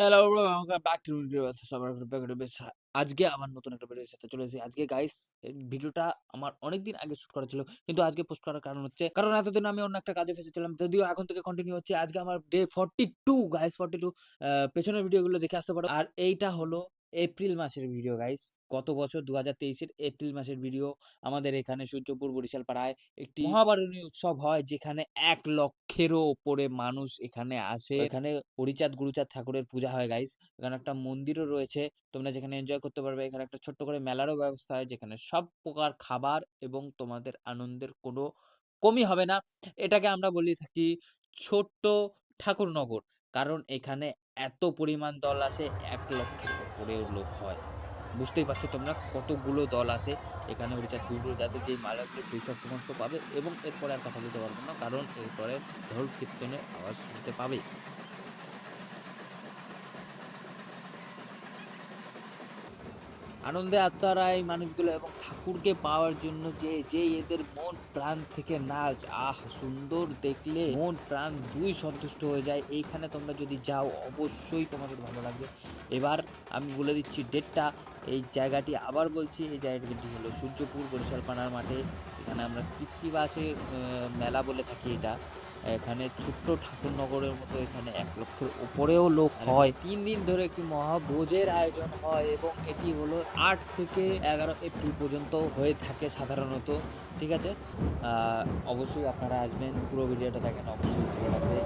Hello back to সবার back আজকে আমার নতুন একটা ভিডিওর সাথে চলে এসেছি। আজকে গাইস ভিডিওটা আমার অনেক দিন আগে শুট করা ছিল, কিন্তু আজকে পোস্ট করার কারণ হচ্ছে, কারণ এতদিন আমি অন্য একটা কাজে ফেসেছিলাম, যদিও এখন থেকে কন্টিনিউ হচ্ছে। আজকে আমার day forty two guys forty two পেছনের ভিডিওগুলো দেখে আসতে পারো। আর এইটা হলো এপ্রিল মাসের ভিডিও গাইস গত বছর দু হাজার তেইশের এপ্রিল মাসের ভিডিও। আমাদের এখানে সূর্যপুর, বরিশাল পাড়ায় একটি মহাবারণী উৎসব হয়, যেখানে এক লক্ষেরও ওপরে মানুষ এখানে আসে। এখানে হরিচাঁদ, গুরুচাঁদ ঠাকুরের পূজা হয় গাইস এখানে একটা মন্দিরও রয়েছে। তোমরা যেখানে এনজয় করতে পারবে, এখানে একটা ছোট্ট করে মেলারও ব্যবস্থা হয়, যেখানে সব প্রকার খাবার এবং তোমাদের আনন্দের কোনো কমই হবে না। এটাকে আমরা বলি থাকি ছোট্ট ঠাকুরনগর। কারণ এখানে এত পরিমাণ দল আসে এক লক্ষের উপরেও লোক হয়। বুঝতেই পারছ তোমরা কতগুলো দল আসে এখানে রিচার্জ গুরু যাদের যেই মালাগুলো সেই সব সমস্ত পাবে এবং এরপরে আর কথা বলতে পারব না, কারণ এরপরে ধর কীর্তনের আওয়াজ শুনতে পাবে। আনন্দে আত্মারা এই মানুষগুলো এবং ঠাকুরকে পাওয়ার জন্য যে যে এদের মন প্রাণ থেকে নাচ আহ, সুন্দর দেখলে মন, প্রাণ দুই সন্তুষ্ট হয়ে যায়। এইখানে তোমরা যদি যাও, অবশ্যই তোমাদের ভালো লাগবে। এবার আমি বলে দিচ্ছি ডেটটা। এই জায়গাটি আবার বলছি এই জায়গাটি হলো সূর্যপুর বরিশাল পানার মাঠে। এখানে আমরা কৃত্তিবাসে মেলা বলে থাকি এটা। এখানে ছোট্ট ঠাকুরনগরের মতো এখানে এক লক্ষের উপরেও লোক হয়। তিন দিন ধরে একটি মহাভোজের আয়োজন হয় এবং এটি হলো আট থেকে এগারো এপ্রিল পর্যন্ত হয়ে থাকে সাধারণত। ঠিক আছে? অবশ্যই আপনারা আসবেন। পুরো ভিডিওটা দেখেন অবশ্যই ভালো লাগবে।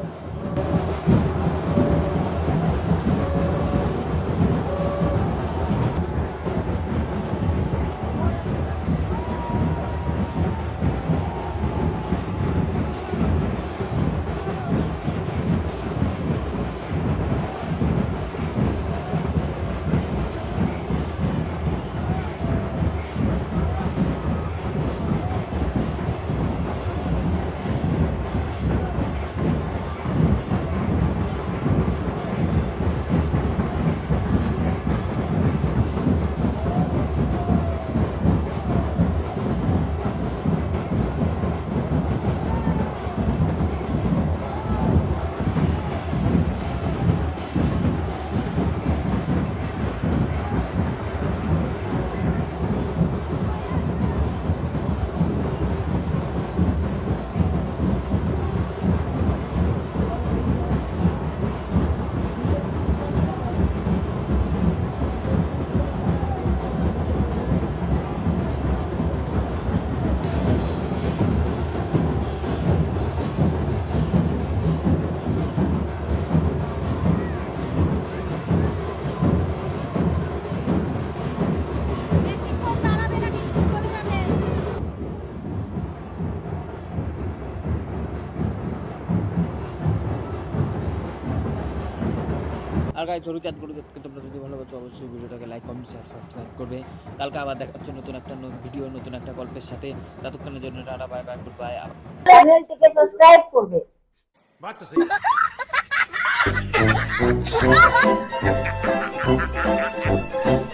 আর গাই হলুদ চ্যাট করে দেখতে তোমরা যদি ভালো পাচ্ছ অবশ্যই ভিডিওটাকে লাইক কমেন্ট শেয়ার সাবস্ক্রাইব করবে। কালকে আবার দেখা হচ্ছে নতুন একটা ভিডিও নতুন একটা গল্পের সাথে। ততক্ষণের জন্য tata bye bye good bye চ্যানেলটিকে সাবস্ক্রাইব করবে। বাট সে